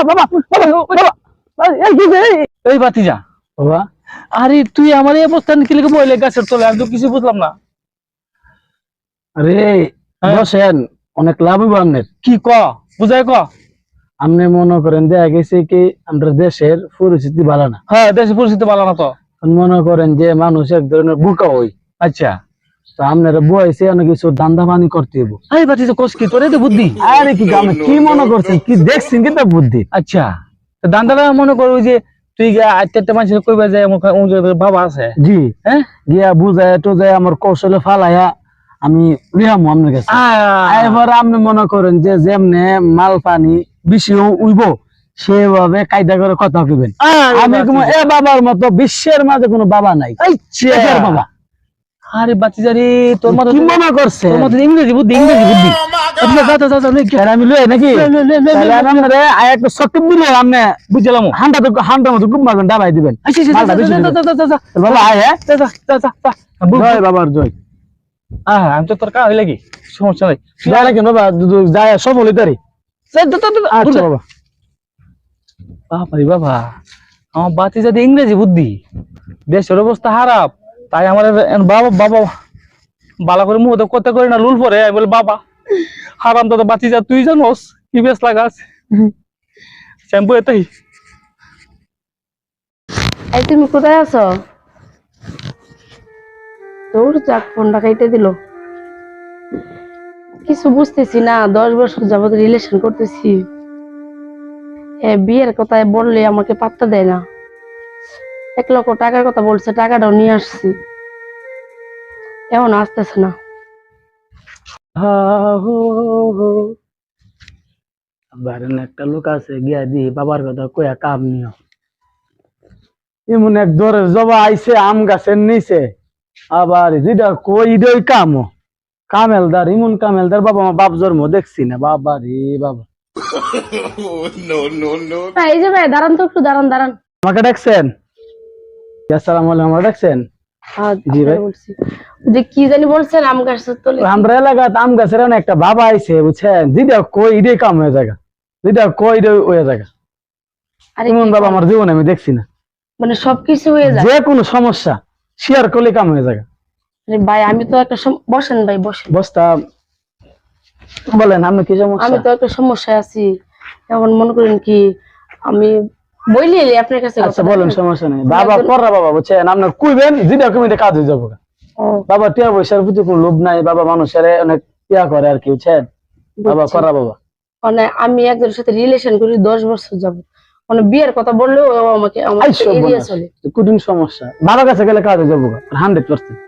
বাবা বাবা বাবা এই? এই বাতিজা বাবা। আরে তুই আমার এই অবস্থান কি লিখে বইলে গাছের তলে আমি তো কিছু বুঝলাম না। আরে হ্যাঁ। বসেন অনেক লাভ হইব আপনার কি ক? বুঝাই ক। আপনি মনে করেন দেখা গেছে কি আমাদের দেশের পরিস্থিতি ভালো না। হ্যাঁ দেশের পরিস্থিতি ভালো না তো। মনে করেন যে মানুষ এক ধরনের বুকা হই। আচ্ছা। তো আপনারা বয়সে অনেক কিছু দান্দা পানি করতে এই বাতিজা কোস কি? তোর তো বুদ্ধি। আরে কি কি মনে করছেন কি দেখছেন কিন্তু বুদ্ধি? আচ্ছা। তো মনে করো যে তুই আটটা মানুষের কইবা যে আমার বাবা আছে। জি। হ্যাঁ? গিয়া বুঝায় টুজায় আমার কৌশলে ফালাইয়া আমি রিহামু আপনার কাছে। এবার আপনি মনে করেন যে যেমনে মাল পানি বেশি উইব সেভাবে কায়দা করে কথা কইবেন। আরে আমি এ বাবার মতো বিশ্বের মাঝে কোনো বাবা নাই। আচ্ছা। বাবা। আরে বাতিজা রে তোর মতো কি মনে করছে তোর মতো ইংরেজি বুদ্ধি ইংরেজি বুদ্ধি আচ্ছা। আমি লই নাকি তাহলে আয় একটা দিলে বুঝলাম হান্ডা তো হান্ডা মতো দিবেন আচ্ছা আচ্ছা। বাবা আয় হ্যাঁ যা, যা, যা, যা, যা। বুঝ- জয় বাবার জয় আহ, আমি তো তোর কা হইলে কি সমস্যা নাই যায় না কেন বাবা যায় সফল হইতারি যা, যা, যা, যা, যা। আচ্ছা বাবা বাবা বাবা আমার বাতি যদি ইংরেজি বুদ্ধি দেশের অবস্থা খারাপ তাই আমার এর বাবা বাবা, বালা করে মুখ কথা করি না, লুল পরে, আমি বলে, বাবা, হারাম দাদা বাতি যা তুই জানোস কি বেশ লাগাস শ্যাম্পু এটাই এই তুমি কোথায় আছো? তোর যাক, ফোনটা কাইটে দিল। কিছু বুঝতেছি না, দশ বছর যাবত রিলেশন করতেছি। এ বিয়ের কথায় বললে আমাকে পাত্তা দেয় না। এক লক্ষ টাকার কথা বলছে টাকাটাও নিয়ে আসছি। এমন আসতেছে না। বারেন একটা লোক আছে গিয়া দি বাবার কথা কইয়া কাম নিও। এমন এক দরের জবা আইছে আম গাছের নিচে। আবার যেটা কই ইডই কাম কামেলদার ইমন কামেলদার বাবা মা বাপ জন্ম দেখছি না। বাবা রে বাবা। এই যে ভাই দাঁড়ান তো একটু দাঁড়ান দাঁড়ান। আমাকে ডাকছেন আসসালামু আলাইকুম আমাকে জি ভাই। যে কি জানি বলছেন আম গাছের তলে আমরা এলাকাত আম গাছের একটা বাবা আইছে বুঝছেন? যেটা কই ইডই কাম হয়ে জায়গা যেটা কই ইডই হয়ে জায়গা এমন বাবা আমার জীবনে আমি দেখছি না। মানে সবকিছু হয়ে যায়। যে কোনো সমস্যা শেয়ার করলে কাম হয়ে জায়গা ভাই আমি তো একটা বসেন ভাই বসেন। বস্তা বলেন আপনি কি সমস্যা? আমি তো একটা সমস্যায় আছি। এখন মনে করেন কি আমি বইলি আপনার কাছে আচ্ছা বলেন সমস্যা নেই। বাবা কররা বাবা বুঝছেন? আপনার কুইবেন যেটা কমিতে কাজ হয়ে যাব। বাবা টিয়া পয়সার প্রতি কোনো লোভ নাই বাবা মানুষের অনেক ইয়া করে আর কি বুঝছেন? বাবা কররা বাবা। মানে আমি একজনের সাথে রিলেশন করি দশ বছর যাব মানে বিয়ের কথা বললেও আমাকে আমাকে আই সব এড়িয়ে বনাস। চলে। কঠিন সমস্যা। বাবার কাছে গেলে কাজ হয়ে যাব হান্ড্রেড পার্সেন্ট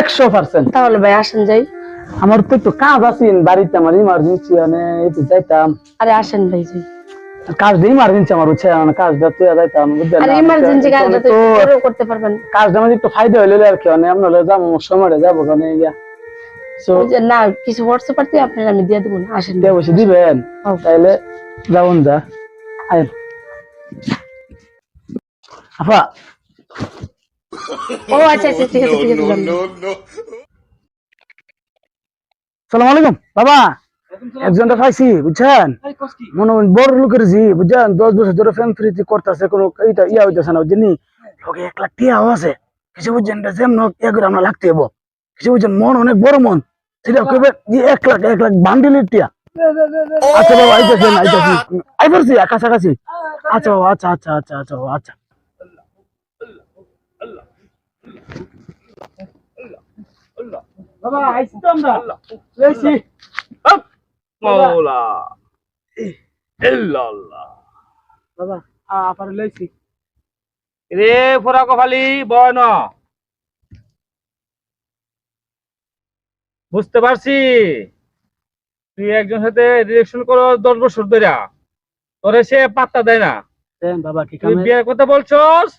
একশো পার্সেন্ট তাহলে ভাই আসেন যাই। আমার তো একটু কাজ আছে বাড়িতে আমার ইমার্জেন্সি মানে একটু যাইতাম। আরে আসেন ভাই যাই। কাজটা ইমার্জেন্সি আমার হচ্ছে মানে কাজটা তুই যাইতাম বুঝলেন আরে? ইমার্জেন্সি কাজটা তো করতে পারবেন কাজটা আমাদের একটু ফায়দা হইলে আর কি মানে আমরা যাব সময়টা যাব ইয়া ওই যে না কিছু হোয়াটসঅ্যাপ আপনার আমি দিয়ে দেবো না আসেন বসে দিবেন হ্যাঁ। তাইলে যাবন যা আয়েন আপা ও আচ্ছা আচ্ছা ঠিক আছে ঠিক আছে। সালাম আলাইকুম বাবা একজনটা পাইছি বুঝছেন? মনে বড় লোকের জি বুঝছেন? দশ বছর ধরে ফ্যান ফ্রিতে করতেছে কোনো এইটা ইয়া হইতেছে না বুঝছেন লোকে এক লাখ টিয়াও আছে। কিছু বুঝছেন যেমন ইয়া করে আমরা লাগতে হব কিছু বুঝছেন মন অনেক বড় মন। সেটা কবে এক লাখ এক লাখ বান্ডিলের টিয়া। আচ্ছা বাবা আইতেছেন আইতেছেন। আই পারছি কাছাকাছি। আচ্ছা বাবা আচ্ছা আচ্ছা আচ্ছা আচ্ছা বাবা, আচ্ছা। বাবা আইছি তো আমরা। মাওলা। ইল্লাল্লাহ। বাবা আপার লইছি। রে ফোরা কফালি বয় বুঝতে পারছি? তুই একজন সাথে রিলেশন করো দশ বছর ধরে তোরে সে পাত্তা দেয় না। দেন বাবা কি তুই বিয়ের কথা বলছস?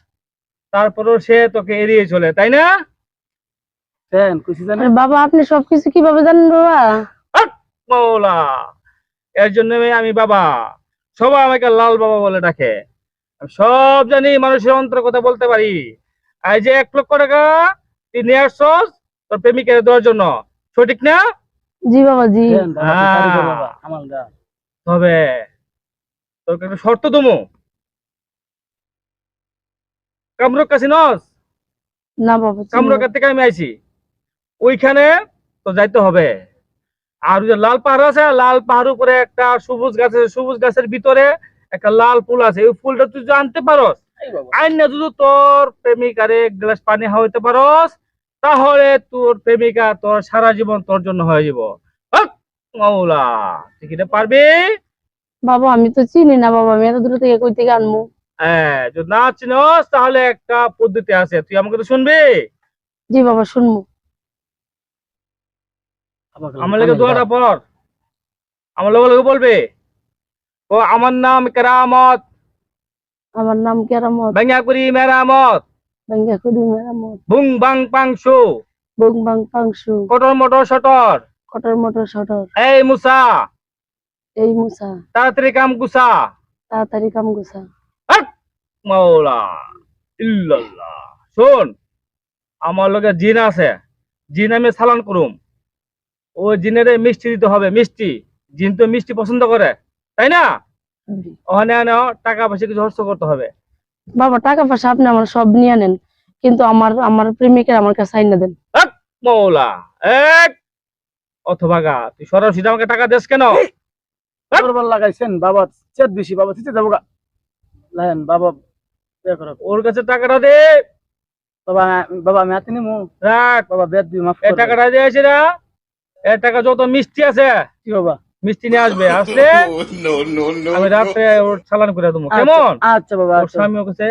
তারপরও সে তোকে এড়িয়ে চলে তাই না? দেন কুছি জানেন? বাবা আপনি সবকিছু কীভাবে জানেন বাবা? মৌলা এর জন্য আমি বাবা সবাই আমাকে লাল বাবা বলে ডাকে। সব জানি মানুষের অন্তর কথা বলতে পারি। এই যে এক লক্ষ টাকা তুই নিয়ে আসছস তোর প্রেমিকের দেওয়ার জন্য। সঠিক না? জি বাবা জি। হ্যাঁ। তবে তোর একটা শর্ত দমো কামরক কাছিনস না বাবা কামরকের থেকে আমি আইছি। ওইখানে তো যাইতে হবে। আর ওই যে লাল পাহাড় আছে লাল পাহাড়ের উপরে একটা সবুজ গাছ আছে সবুজ গাছের ভিতরে একটা লাল ফুল আছে। ওই ফুলটা তুই আনতে পারস আইন না যদি তোর প্রেমিকারে এক গ্লাস পানি খাওয়াইতে পারস তাহলে তোর প্রেমিকা তোর সারা জীবন তোর জন্য হয়ে যাব। হক, মাওলা তুই কি এটা পারবি? বাবা আমি তো চিনি না বাবা আমি এত দূর থেকে কই থেকে আনব হ্যাঁ যদি না চিনস তাহলে একটা পদ্ধতি আছে। তুই আমাকে তো শুনবি? জি বাবা শুনব। আমার লেগে দোয়াটা পর আমার লগে লগে বলবে। ও আমার নাম কেরামত। আমার নাম কেরামত। ব্যাঙ্গা করি মেরামত। বাঙ্গা করি মেরামত বুং বাং পাংশু বং বাং পাংশু কটর মটর শটর কটর মটর সটর। এই মুসা। এই মুসা। তাড়াতাড়ি কাম গুসা। তাড়াতাড়ি কাম মাওলা। ইল্লাল্লাহ। শোন আমার লগে জিন আছে। জিন আমি সালান করুম। ওই জিনের মিষ্টি দিতে হবে মিষ্টি। জিন তো মিষ্টি পছন্দ করে তাই না? ওখানে আনো টাকা পয়সা কিছু খরচ করতে হবে। বাবা টাকা পয়সা আপনি আমার সব নিয়ে নেন কিন্তু আমার আমার প্রেমিকের আমার কাছে না দেন। মৌলা এক। অথবা গা তুই সরাসরি আমাকে টাকা দেস কেন? লাগাইছেন বাবা চেত বেশি বাবা চিতে যাব গা। লাইন বাবা করো। ওর কাছে টাকাটা দে। বাবা বাবা আমি হাতে নিমু। রাখ। বাবা বেদ দিই মাফ। টাকাটা দিয়েছি না এ টাকা যত মিষ্টি আছে কি বাবা? মিষ্টি নিয়ে আসবে আসলে. আমি রাত্রে ওর চালান করে দেবো। কেমন? আচ্ছা বাবা ওর আচ্ছা। স্বামী ওর কাছে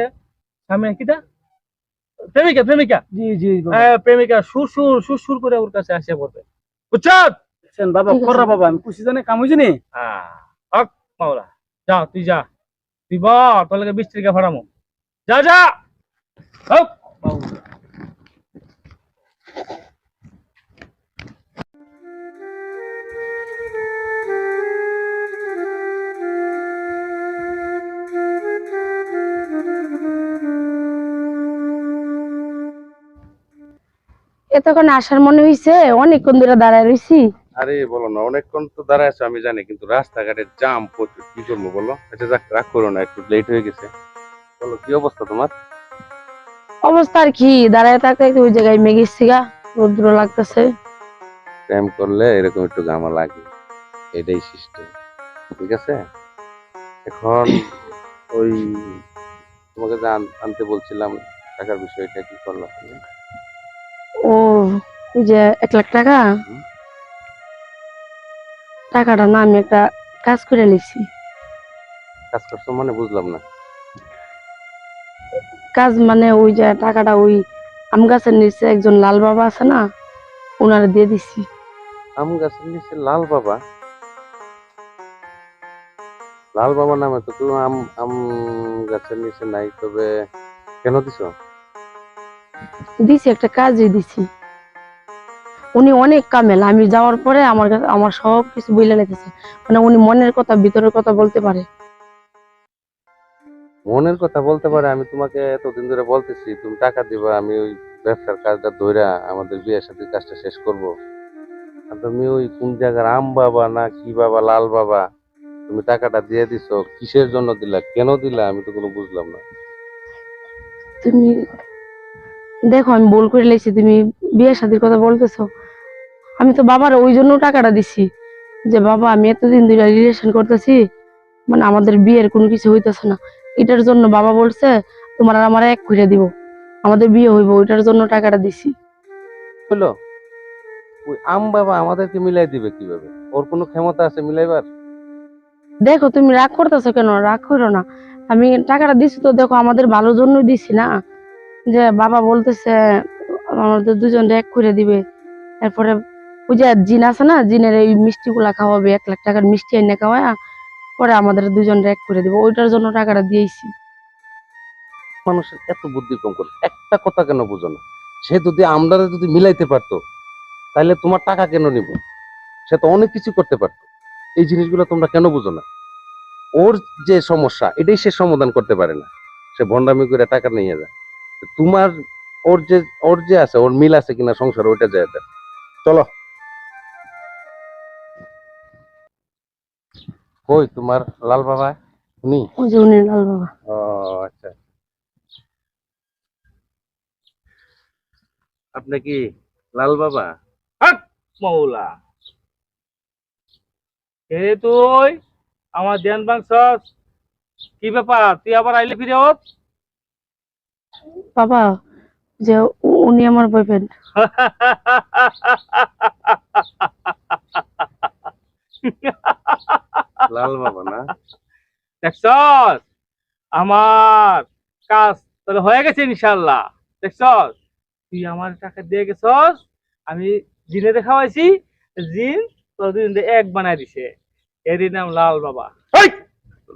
স্বামী কিটা? প্রেমিকা প্রেমিকা? জি জি হ্যাঁ প্রেমিকা সুর সুর সুর করে ওর কাছে আসে পড়বে বুঝছ? বাবা কররা বাবা আমি খুশি জানে কাম হইছে নি? হ্যাঁ হক মাওলা। যা তুই যা। তুই বল তোর লাগে বিশ টাকা ভাড়ামো যা যা। হক। এতক্ষণ আসার মনে হইছে অনেকক্ষণ ধরে দাঁড়ায় রইছি। আরে বলো না অনেকক্ষণ তো দাঁড়ায় আছো আমি জানি কিন্তু রাস্তাঘাটের জাম প্রচুর। কি করব বলো? আচ্ছা যাক রাগ করো না একটু লেট হয়ে গেছে। বলো কি অবস্থা তোমার? অবস্থা আর কি দাঁড়ায় থাকতে ওই জায়গায় মেগেছি গা রৌদ্র লাগতেছে। প্রেম করলে এরকম একটু গামা লাগে এটাই সিস্টেম ঠিক আছে? এখন ওই তোমাকে যে আনতে বলছিলাম টাকার বিষয়টা কি করলাম? ও ওই যে এক লাখ টাকা? টাকাটা না আমি একটা কাজ করে নিছি। কাজ করছ মানে বুঝলাম না। কাজ মানে ওই যে টাকাটা ওই আম গাছের নিচে একজন লাল বাবা আছে না ওনারে দিয়ে দিছি। আম গাছের নিচে লাল বাবা? লাল বাবা নামে তো কোনো আম আম গাছের নিচে নাই তবে কেন দিছো? দিছি একটা কাজই দিছি। উনি অনেক কামেল আমি যাওয়ার পরে আমার কাছে আমার সব কিছু বইলে লেগেছে মানে উনি মনের কথা ভিতরের কথা বলতে পারে। মনের কথা বলতে পারে আমি তোমাকে এতদিন ধরে বলতেছি তুমি টাকা দিবা আমি ওই ব্যবসার কাজটা ধইরা আমাদের বিয়ের সাথে কাজটা শেষ করব। আর তুমি ওই কোন জায়গার আম বাবা না কি বাবা লাল বাবা তুমি টাকাটা দিয়ে দিছো কিসের জন্য দিলা কেন দিলা আমি তো কোনো বুঝলাম না। তুমি দেখো আমি ভুল করে লেছি তুমি বিয়ে শাদির কথা বলতেছো। আমি তো বাবার ওই জন্য টাকাটা দিছি যে বাবা আমি এতদিন ধরে রিলেশন করতেছি মানে আমাদের বিয়ের কোনো কিছু হইতেছে না। এটার জন্য বাবা বলছে তোমার আর আমার এক করে দিব। আমাদের বিয়ে হইব ওইটার জন্য টাকাটা দিছি। হলো? ওই আম বাবা আমাদেরকে মিলাই দিবে কীভাবে? ওর কোনো ক্ষমতা আছে মিলাইবার? দেখো তুমি রাগ করতেছো কেন? রাগ করো না। আমি টাকাটা দিছি তো দেখো আমাদের ভালোর জন্যই দিছি না। যে বাবা বলতেছে আমাদের দুজন এক করে দিবে। তারপরে ওই যে জিন আছে না, জিনের এই মিষ্টি গুলা খাওয়াবে, এক লাখ টাকার মিষ্টি এনে খাওয়ায় পরে আমাদের দুজন এক করে দিবে। ওইটার জন্য টাকাটা দিয়েছি। মানুষের এত বুদ্ধি কম করে। একটা কথা কেন বুঝো না? সে যদি আমরা যদি মিলাইতে পারতো তাহলে তোমার টাকা কেন নিব? সে তো অনেক কিছু করতে পারতো। এই জিনিসগুলো তোমরা কেন বুঝো না? ওর যে সমস্যা, এটাই সে সমাধান করতে পারে না। সে ভন্ডামি করে টাকা নিয়ে যায়। তোমার ওর যে ওর যে আছে ওর মিল আছে কিনা সংসার ওইটা যায় দেখ। চলো। কই তোমার লাল বাবা? উনি? ওই যে উনি লাল বাবা। ও আচ্ছা। আপনি কি লাল বাবা? মৌলা। কে তুই আমার ধ্যান বাংসস কি ব্যাপার? তুই আবার আইলে ফিরে হোক বাবা যে উনি আমার বয়ফ্রেন্ড লাল বাবা না? দেখছস? আমার কাজ তাহলে হয়ে গেছে ইনশাল্লাহ দেখছস? তুই আমার টাকা দিয়ে গেছস আমি জিনে দেখাওয়াইছি জিন তোর এক বানাই দিছে। এরই নাম লাল বাবা।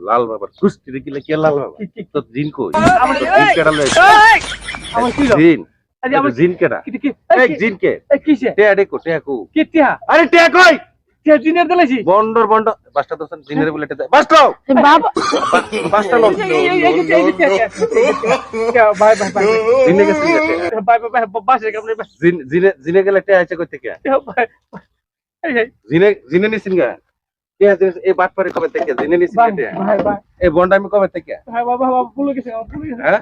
লাল বাবার কুস্তি দেখিলে কে লাল বাবা? জিন কই? জিন কেডা লয়? জিন। জিন কেডা? কি কি জিন কে? টেয়া দেখো টেয়া কো। আরে টেয়া কই? জিনের দিলাইছি বন্ডর বন্ড বাসটা দোসন জিনের বলে টেয়া। বাসটাও এই বাবা। বাসটা লও বাই বাই বাই। জিনে গেছে টেয়া। বাই বাই বাসে কেমন জিন জিনে জিনে গেলে টেয়া আছে কই থেকে বাই জিনে জিনে নিছিন গা এই বাট কবে থেকে? জিনে নিছিন বাই টেয়া বাই বাই এই বন্ড আমি কবে থেকে? হ্যাঁ বাবা বাবা ভুলে গেছে ভুলে গেছে। হ্যাঁ?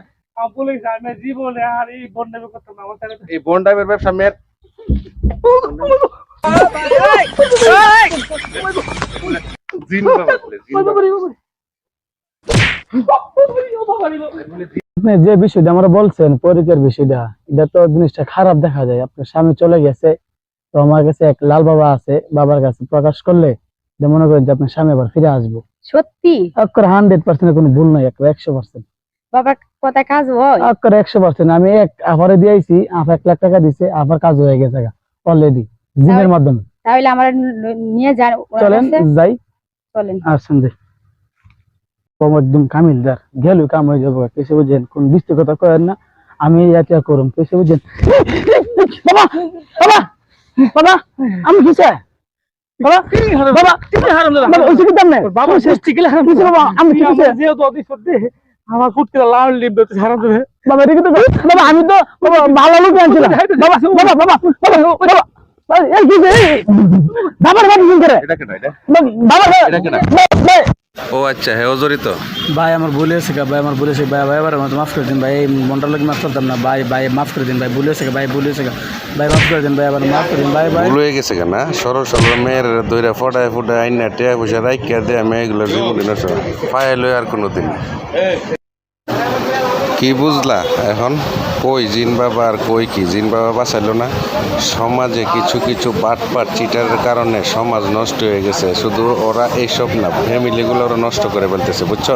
ভুলে গেছে আমি জীবনে আর এই বন্যাবে করতাম না আমার তাহলে এই ব্যবসা মেয়ের জিন বাবা জিন আপনি যে বিষয়টা আমরা বলছেন পরিচয়ের বিষয়টা এটা তো জিনিসটা খারাপ দেখা যায়। আপনার স্বামী চলে গেছে তো আমার কাছে এক লাল বাবা আছে বাবার কাছে প্রকাশ করলে যে মনে করেন যে আপনার স্বামী আবার ফিরে আসব। সত্যি? অক্ষর হান্ড্রেড পার্সেন্ট কোনো ভুল নাই একবার একশো পার্সেন্ট বাবার কথা কাজ হয়? অক্ষর একশো পার্সেন্ট আমি এক আফারে দিয়েছি আফ এক লাখ টাকা দিছে আফার কাজ হয়ে গেছে অলরেডি তাহলে- মাধ্যমে। তাহলে আমার নিয়ে যান চলেন যাই। চলেন। আসছেন যে। কম একদম কামিলদার গেল কাম হয়ে যাব কেসে বুঝেন কোন বৃষ্টি কথা কয়েন না। আমি এটা করুম কেসে বুঝেন। বাবা বাবা বাবা আমি কিসে? বাবা বাবা কি দাম নেই। বাবা শেষ ঠিক লাগে কিসে বাবা আমি তুই কিসে আমার যেহেতু অতি সত্যি। আমার লাল লিপ দিতে হারাম দেবে বাবা রেখে তো বাবা আমি তো বাবা ভালো লোক আনছিলাম। বাবা বাবা বাবা বাবা বাবা এই বাবার কি করে এটা বাবা বাবা ও আচ্ছা হ্যাঁ জড়িত ভাই আমার ভুল হয়েছে গা, ভাই আমার ভুল হয়েছে ভাই ভাই এবার আমাকে মাফ করে দিন ভাই এই মনটার লোক মাফ করতাম না ভাই ভাই মাফ করে দিন ভাই ভুল হয়েছে গা, ভাই ভুল হয়েছে গা। ভাই মাফ করে দিন ভাই আবার মাফ করে দিন ভাই ভাই। ভুল হয়ে গেছে কেন সরল সরল মেয়ের দইরা ফটায় ফুটায় আইনা টিয়া পয়সা রাইকা দেয়া মেয়েগুলো জীবনে নষ্ট পায়ে লই আর কোনো দিন কি বুঝলা এখন? কই জিন বাবা আর কই কি? জিন বাবা বাঁচাইলো না। সমাজে কিছু কিছু বাট পাট চিটারের কারণে সমাজ নষ্ট হয়ে গেছে। শুধু ওরা এইসব না ফ্যামিলিগুলো ওরা নষ্ট করে ফেলতেছে, বুঝছ?